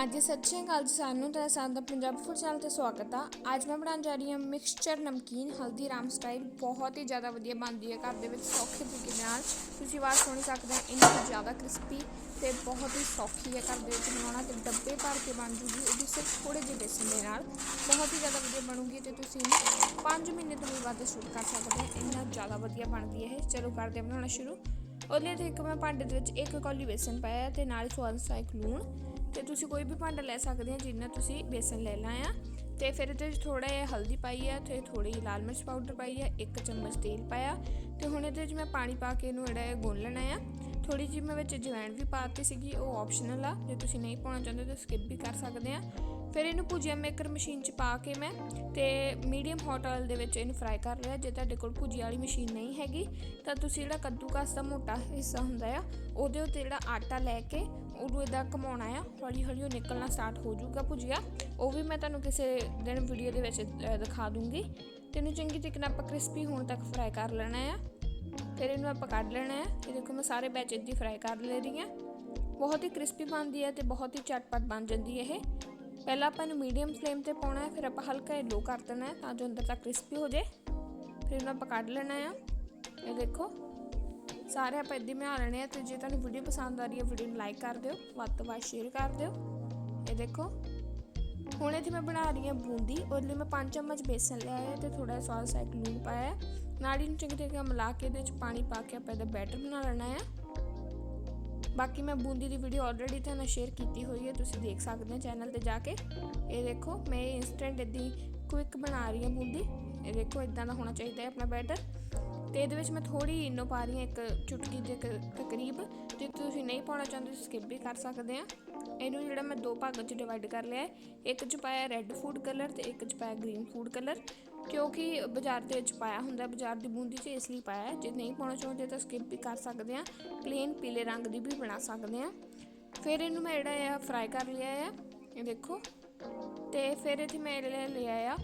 ਹਾਂਜੀ ਸਤਿ ਸ਼੍ਰੀ ਅਕਾਲ ਜੀ ਸਾਨੂੰ ਤੇ ਸਾਡਾ ਪੰਜਾਬ ਫੂਡ ਚੈਨਲ ਤੇ ਸਵਾਗਤ ਆ। ਅੱਜ ਮੈਂ ਬਣਾਉਣ ਜਾ ਰਹੀ ਹਾਂ ਮਿਕਸਚਰ ਨਮਕੀਨ, ਹਲਦੀਰਾਮ ਸਟਾਈਲ ਬਹੁਤ ਹੀ ਜ਼ਿਆਦਾ ਵਧੀਆ ਬਣਦੀ ਹੈ ਘਰ ਦੇ ਵਿੱਚ ਸੌਖੇ ਤਰੀਕੇ ਦੇ ਨਾਲ। ਤੁਸੀਂ ਆਵਾਜ਼ ਸੁਣ ਸਕਦੇ ਹੋ, ਇੰਨੀ ਜ਼ਿਆਦਾ ਕ੍ਰਿਸਪੀ ਤੇ ਬਹੁਤ ਹੀ ਸੌਖੀ ਹੈ ਘਰ ਦੇ ਵਿੱਚ ਬਣਾਉਣਾ ਤੇ ਡੱਬੇ ਭਰ ਕੇ ਬਣ ਜੂਗੀ ਇਹ ਵੀ ਸਿਰਫ ਥੋੜੇ ਜਿਹੇ ਬੇਸਨ ਦੇ ਨਾਲ। ਬਹੁਤ ਹੀ ਜ਼ਿਆਦਾ ਵਧੀਆ ਬਣੂਗੀ ਤੇ ਤੁਸੀਂ ਇਹਨੂੰ 5 ਮਹੀਨੇ ਤੋਂ ਵੀ ਵੱਧ ਸ਼ੂਟ ਕਰ ਸਕਦੇ ਹੋ, ਇੰਨਾ ਜ਼ਿਆਦਾ ਵਧੀਆ ਬਣਦੀ ਹੈ ਇਹ। ਚਲੋ ਕਰਦੇ ਬਣਾਉਣਾ ਸ਼ੁਰੂ। ਉਹਦੇ ਤੇ ਇੱਕ ਮੈਂ ਭਾਂਡੇ ਦੇ ਵਿੱਚ ਇੱਕ ਕੌਲੀ ਬੇਸਨ ਪਾਇਆ ਤੇ ਨਾਲ ਸਵਾਦ ਅਨੁਸਾਰ ਲੂਣ ਤੇ ਤੁਸੀਂ ਕੋਈ ਵੀ ਭਾਂਡਾ ਲੈ ਸਕਦੇ ਆ ਜਿੰਨਾ ਤੁਸੀਂ ਬੇਸਨ ਲੈ ਲਾ ਆ। ਤੇ ਫਿਰ ਇਹਦੇ ਵਿੱਚ ਥੋੜਾ ਜਿਹਾ ਹਲਦੀ ਪਾਈ ਆ ਤੇ ਥੋੜੀ ਜਿਹੀ ਲਾਲ ਮਿਰਚ ਪਾਊਡਰ ਪਾਈ ਆ, ਇੱਕ ਚਮਚ ਤੇਲ ਪਾਇਆ। ਤੇ ਹੁਣ ਇਹਦੇ ਵਿੱਚ ਮੈਂ ਪਾਣੀ ਪਾ ਕੇ ਇਹਨੂੰ ਜਿਹੜਾ ਹੈ ਗੁੰਨ ਲੈਣਾ ਆ। ਥੋੜੀ ਜਿਹੀ ਮੈਂ ਵਿੱਚ ਜਵੈਣ ਵੀ ਪਾਤੀ ਸੀਗੀ, ਉਹ ਆਪਸ਼ਨਲ ਆ। ਜੇ ਤੁਸੀਂ ਨਹੀਂ ਪਾਉਣਾ ਚਾਹੁੰਦੇ ਤਾਂ ਸਕਿਪ ਵੀ ਕਰ ਸਕਦੇ ਆ। ਫਿਰ ਇਹਨੂੰ ਭੁਜੀਆ ਮੇਕਰ ਮਸ਼ੀਨ 'ਚ ਪਾ ਕੇ ਮੈਂ ਤੇ ਮੀਡੀਅਮ ਹੌਟ ਆਇਲ ਦੇ ਵਿੱਚ ਇਹਨੂੰ ਫਰਾਈ ਕਰ ਲਿਆ। ਜੇ ਤੁਹਾਡੇ ਕੋਲ ਭੁਜੀਆ ਵਾਲੀ ਮਸ਼ੀਨ ਨਹੀਂ ਹੈਗੀ, ਤਾਂ ਤੁਸੀਂ ਜਿਹੜਾ ਕੱਦੂਕਸ ਦਾ ਮੋਟਾ ਹਿੱਸਾ ਹੁੰਦਾ ਆ, ਉਹਦੇ ਉੱਤੇ ਜਿਹੜਾ ਆਟਾ ਲੈ ਕੇ ਉਹਨੂੰ ਇਦਾਂ ਘਮਾਉਣਾ ਆ। ਹੌਲੀ ਹੌਲੀ ਉਹ ਨਿਕਲਣਾ ਸਟਾਰਟ ਹੋ ਜਾਊਗਾ ਭੁਜੀਆ। ਉਹ ਵੀ ਮੈਂ ਤੁਹਾਨੂੰ ਕਿਸੇ ਦਿਨ ਵੀਡੀਓ ਦੇ ਵਿੱਚ ਦਿਖਾ ਦੂੰਗੀ। ਤੇ ਇਹਨੂੰ ਚੰਗੀ ਤਰੀਕੇ ਨਾਲ ਆਪਾਂ ਕ੍ਰਿਸਪੀ ਹੋਣ ਤੱਕ ਫਰਾਈ ਕਰ ਲੈਣਾ ਆ। ਫਿਰ ਇਹਨੂੰ ਆਪਾਂ ਕੱਢ ਲੈਣਾ ਹੈ ਇਹ ਦੇਖੋ ਮੈਂ ਸਾਰੇ ਬੈਚ ਦੀ ਫਰਾਈ ਕਰ ਲੈ ਰਹੀ ਹਾਂ ਬਹੁਤ ਹੀ ਕ੍ਰਿਸਪੀ ਬਣਦੀ ਹੈ ਤੇ ਬਹੁਤ ਹੀ ਚਟਪਟ ਬਣ ਜਾਂਦੀ ਹੈ ਇਹ। ਪਹਿਲਾਂ ਆਪਾਂ ਇਹਨੂੰ ਮੀਡੀਅਮ ਫਲੇਮ ਤੇ ਪਾਉਣਾ ਹੈ ਫਿਰ ਆਪਾਂ ਹਲਕਾ ਜਿਹਾ ਲੋ ਕਰ ਦੇਣਾ ਹੈ ਤਾਂ ਜੋ ਅੰਦਰ ਤੱਕ ਕ੍ਰਿਸਪੀ ਹੋ ਜਾਏ। ਫਿਰ ਇਹਨੂੰ ਆਪਾਂ ਕੱਢ ਲੈਣਾ ਆ। ਇਹ ਦੇਖੋ ਸਾਰੇ ਆਪਾਂ ਇੱਦਾਂ ਬਣਾ ਲੈਣੇ ਆ ਤੇ ਜੇ ਤੁਹਾਨੂੰ ਵੀਡੀਓ ਪਸੰਦ ਆ ਰਹੀ ਹੈ, ਵੀਡੀਓ ਨੂੰ ਲਾਈਕ ਕਰ ਦਿਓ, ਵੱਧ ਤੋਂ ਵੱਧ ਸ਼ੇਅਰ ਕਰ ਦਿਓ। ਇਹ ਦੇਖੋ, ਹੁਣ ਇੱਥੇ ਮੈਂ ਬਣਾ ਰਹੀ ਹਾਂ ਬੂੰਦੀ, ਉਹਦੇ ਲਈ ਮੈਂ 5 ਚਮਚ ਬੇਸਨ ਲਿਆ ਹੈ ਤੇ ਥੋੜਾ ਜਿਹਾ ਸੌਸ ਸਾਈਕ ਲੂਣ ਪਾਇਆ ਨਾੜੀ ਨੂੰ ਚੰਗੀ ਤਰ੍ਹਾਂ ਮਿਲਾ ਕੇ ਇਹਦੇ ਵਿੱਚ ਪਾਣੀ ਪਾ ਕੇ ਆਪਾਂ ਇਹਦਾ ਬੈਟਰ ਬਣਾ ਲੈਣਾ ਹੈ। ਬਾਕੀ ਮੈਂ ਬੂੰਦੀ ਦੀ ਵੀਡੀਓ ਆਲਰੇਡੀ ਤੁਹਾਨੂੰ ਸ਼ੇਅਰ ਕੀਤੀ ਹੋਈ ਹੈ, ਤੁਸੀਂ ਦੇਖ ਸਕਦੇ ਹੋ ਚੈਨਲ ਤੇ ਜਾ ਕੇ। ਇਹ ਦੇਖੋ, ਮੈਂ ਇੰਸਟੈਂਟ ਇਦਾਂ ਕੁਇਕ ਬਣਾ ਰਹੀ ਹਾਂ ਬੂੰਦੀ। ਇਹ ਦੇਖੋ, ਇਦਾਂ ਦਾ ਹੋਣਾ ਚਾਹੀਦਾ ਹੈ ਆਪਣਾ ਬੈਟਰ ਤੇ ਇਹਦੇ ਵਿੱਚ ਮੈਂ ਥੋੜੀ ਇਨੋ ਪਾ ਰਹੀ ਹਾਂ, ਇੱਕ ਚੁਟਕੀ ਦੇ ਕ- ਤਕਰੀਬ। ਜੇ ਤੁਸੀਂ ਨਹੀਂ ਪਾਉਣਾ ਚਾਹੁੰਦੇ ਤਾਂ ਸਕਿਪ ਵੀ ਕਰ ਸਕਦੇ ਆ। ਇਹਨੂੰ ਜਿਹੜਾ ਮੈਂ ਦੋ ਭਾਗਾਂ 'ਚ ਡਿਵਾਈਡ ਕਰ ਲਿਆ ਇੱਕ 'ਚ ਪਾਇਆ ਰੈੱਡ ਫੂਡ ਕਲਰ ਤੇ ਇੱਕ 'ਚ ਪਾਇਆ ਗ੍ਰੀਨ ਫੂਡ ਕਲਰ ਕਿਉਂਕਿ ਬਾਜ਼ਾਰ ਦੇ ਵਿੱਚ ਪਾਇਆ ਹੁੰਦਾ, ਬਾਜ਼ਾਰ ਦੀ ਬੂੰਦੀ 'ਚ ਇਸ ਲਈ ਪਾਇਆ ਜੇ ਨਹੀਂ ਪਾਉਣਾ ਚਾਹੁੰਦੇ, ਤਾਂ ਸਕਿਪ ਵੀ ਕਰ ਸਕਦੇ ਆ। ਪਲੇਨ ਪੀਲੇ ਰੰਗ ਦੀ ਵੀ ਬਣਾ ਸਕਦੇ ਆ। ਫਿਰ ਇਹਨੂੰ ਮੈਂ ਜਿਹੜਾ ਆ ਫਰਾਈ ਕਰ ਲਿਆ ਆ, ਇਹ ਦੇਖੋ। ਤੇ ਫਿਰ ਇੱਥੇ ਮੈਂ ਲੈ ਲਿਆ ਆ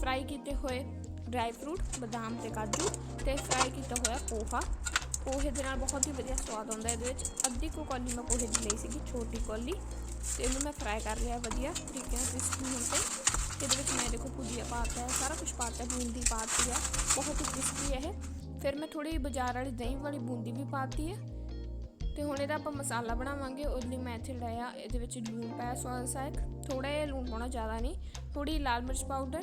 ਫਰਾਈ ਕੀਤੇ ਹੋਏ ਡਰਾਈ ਫਰੂਟ, ਬਦਾਮ ਤੇ ਕਾਜੂ ਤੇ ਫਰਾਈ ਕੀਤਾ ਹੋਇਆ ਪੋਹਾ। ਪੋਹੇ ਦੇ ਨਾਲ ਬਹੁਤ ਹੀ ਵਧੀਆ ਸਵਾਦ ਆਉਂਦਾ ਇਹਦੇ ਵਿੱਚ। ਅੱਧੀ ਕੁ ਕੌਲੀ ਮੈਂ ਪੋਹੇ ਦੀ ਲਈ ਸੀਗੀ, ਛੋਟੀ ਕੌਲੀ। ਤੇ ਇਹਨੂੰ ਮੈਂ ਫਰਾਈ ਕਰ ਲਿਆ ਵਧੀਆ ਤਰੀਕੇ ਨਾਲ ਕ੍ਰਿਸਪੀ ਹੋਣ ਤੇ। ਇਹਦੇ ਵਿੱਚ ਮੈਂ ਦੇਖੋ ਭੁਜੀਆ ਪਾਤਾ ਹੈ, ਸਾਰਾ ਕੁਝ ਪਾਤਾ ਹੈ, ਬੂੰਦੀ ਪਾਤੀ ਹੈ। ਬਹੁਤ ਹੀ ਕ੍ਰਿਸਪੀ ਹੈ ਇਹ। ਫਿਰ ਮੈਂ ਥੋੜੀ ਬਾਜ਼ਾਰ ਵਾਲੀ ਦਹੀਂ ਵਾਲੀ ਬੂੰਦੀ ਵੀ ਪਾਤੀ ਹੈ। ਤੇ ਹੁਣ ਇਹਦਾ ਆਪਾਂ ਮਸਾਲਾ ਬਣਾਵਾਂਗੇ, ਉਹਦੇ ਲਈ ਮੈਂ ਇੱਥੇ ਲਿਆ ਇਹਦੇ ਵਿੱਚ ਲੂਣ ਪਾਇਆ ਸਵਾਦ ਸਾਇਕ ਥੋੜਾ ਜਿਹਾ ਲੂਣ ਪਾਉਣਾ ਜ਼ਿਆਦਾ ਨਹੀਂ ਥੋੜੀ ਲਾਲ ਮਿਰਚ ਪਾਊਡਰ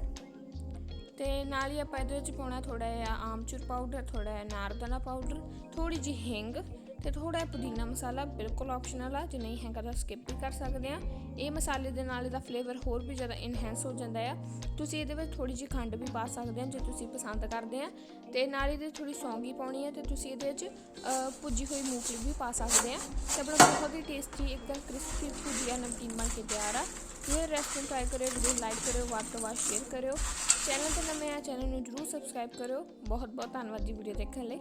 ਤੇ ਨਾਲ ਹੀ ਆਪਾਂ ਇਹਦੇ ਵਿੱਚ ਪਾਉਣਾ ਥੋੜਾ ਜਿਹਾ ਆਮਚੂਰ ਪਾਊਡਰ ਥੋੜਾ ਜਿਹਾ ਨਾਰਦਾਨਾ ਪਾਊਡਰ ਥੋੜੀ ਜਿਹੀ ਹਿੰਗ ਤੇ ਥੋੜਾ ਜਿਹਾ ਪੁਦੀਨਾ ਮਸਾਲਾ ਬਿਲਕੁਲ ਆਪਸ਼ਨਲ ਆ, ਜੇ ਨਹੀਂ ਹੈਗਾ ਤਾਂ ਸਕਿਪ ਵੀ ਕਰ ਸਕਦੇ ਆ। ਇਹ ਮਸਾਲੇ ਦੇ ਨਾਲ ਇਹਦਾ ਫਲੇਵਰ ਹੋਰ ਵੀ ਜ਼ਿਆਦਾ ਇਨਹੈਂਸ ਹੋ ਜਾਂਦਾ ਆ। ਤੁਸੀਂ ਇਹਦੇ ਵਿੱਚ ਥੋੜੀ ਜਿਹੀ ਖੰਡ ਵੀ ਪਾ ਸਕਦੇ ਆ, ਜੇ ਤੁਸੀਂ ਪਸੰਦ ਕਰਦੇ ਆ। ਤੇ ਨਾਲ ਇਹਦੇ ਥੋੜੀ ਸੌਂਗੀ ਪਾਉਣੀ ਹੈ ਤੇ ਤੁਸੀਂ ਇਹਦੇ ਵਿੱਚ ਭੁੱਜੀ ਹੋਈ ਮੂੰਗਫਲੀ ਵੀ ਪਾ ਸਕਦੇ ਆ। ਤੇ ਆਪਣਾ ਬਹੁਤ ਹੀ ਟੇਸਟੀ ਇੱਕਦਮ ਕ੍ਰਿਸਪੀ ਭੁਜੀਆ ਨਮਕੀਨ ਬਣ ਕੇ ਤਿਆਰ ਆ। ਇਹ ਰੈਸਟੋਰੈਂਟ ਟਰਾਈ ਕਰਿਓ ਵੀਡੀਓ ਲਾਈਕ ਕਰਿਓ, ਵੱਧ ਤੋਂ ਵੱਧ ਸ਼ੇਅਰ ਕਰਿਓ। ਚੈਨਲ ਤੇ ਨਵੇਂ ਆ ਚੈਨਲ ਨੂੰ ਜਰੂਰ ਸਬਸਕ੍ਰਾਈਬ ਕਰਿਓ। ਬਹੁਤ ਬਹੁਤ ਧੰਨਵਾਦ ਜੀ ਵੀਡੀਓ ਦੇਖਣ ਲਈ।